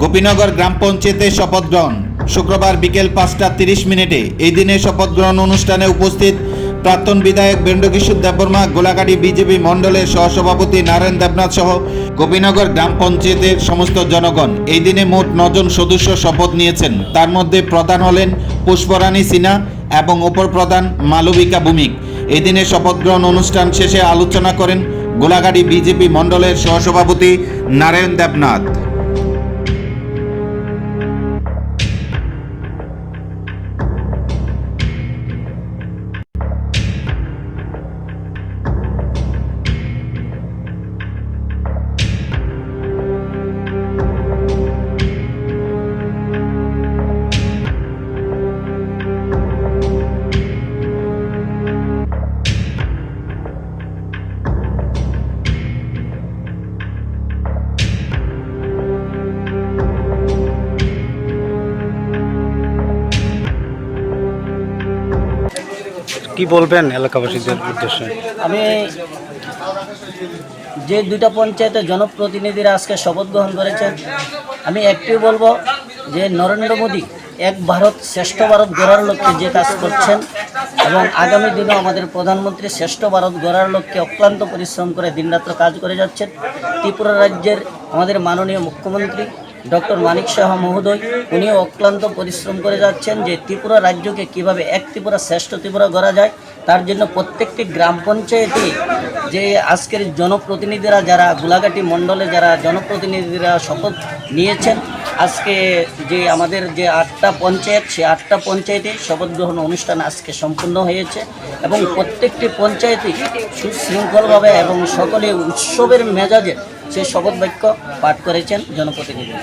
গোপীনগর গ্রাম পঞ্চায়েতের শপথ গ্রহণ। শুক্রবার বিকেল পাঁচটা তিরিশ মিনিটে এই দিনে শপথ গ্রহণ অনুষ্ঠানে উপস্থিত প্রাক্তন বিধায়ক বেন্ডকিশোর দেববর্মা, গোলাঘাটি বিজেপি মণ্ডলের সহসভাপতি নারায়ণ দেবনাথ সহ গোপীনগর গ্রাম পঞ্চায়েতের সমস্ত জনগণ এই দিনে মোট নজন সদস্য শপথ নিয়েছেন। তার মধ্যে প্রধান হলেন পুষ্পরানী সিনহা এবং উপপ্রধান মালবিকা ভূমিক। এই দিনের শপথ গ্রহণ অনুষ্ঠান শেষে আলোচনা করেন গোলাঘাটি বিজেপি মণ্ডলের সহসভাপতি নারায়ণ দেবনাথ। কি বলবেন এলাকাবাসীদের উদ্দেশ্যে? আমি যে দুইটা পঞ্চায়েতের জনপ্রতিনিধিরা আজকে শপথ গ্রহণ করেছেন, আমি একটি বলব যে নরেন্দ্র মোদী এক ভারত শ্রেষ্ঠ ভারত গড়ার লক্ষ্যে যে কাজ করছেন এবং আগামী দিনেও আমাদের প্রধানমন্ত্রী শ্রেষ্ঠ ভারত গড়ার লক্ষ্যে অক্লান্ত পরিশ্রম করে দিনরাত্র কাজ করে যাচ্ছেন। ত্রিপুরা রাজ্যের আমাদের মাননীয় মুখ্যমন্ত্রী ডক্টর মানিক সাহা মহোদয়, উনিও অক্লান্ত পরিশ্রম করে যাচ্ছেন যে ত্রিপুরা রাজ্যকে কীভাবে এক ত্রিপুরা, শ্রেষ্ঠ ত্রিপুরা গড়া যায়, তার জন্য প্রত্যেকটি গ্রাম পঞ্চায়েতে যে আজকের জনপ্রতিনিধিরা যারা, গোলাঘাটি মণ্ডলে যারা জনপ্রতিনিধিরা শপথ নিয়েছেন, আজকে যে আমাদের যে আটটা পঞ্চায়েত, সে আটটা পঞ্চায়েতে শপথ গ্রহণ অনুষ্ঠান আজকে সম্পূর্ণ হয়েছে এবং প্রত্যেকটি পঞ্চায়েতে সুশৃঙ্খলভাবে এবং সকলে উৎসবের মেজাজে সেই শপথ বাক্য পাঠ করেছেন জনপ্রতিনিধিরা।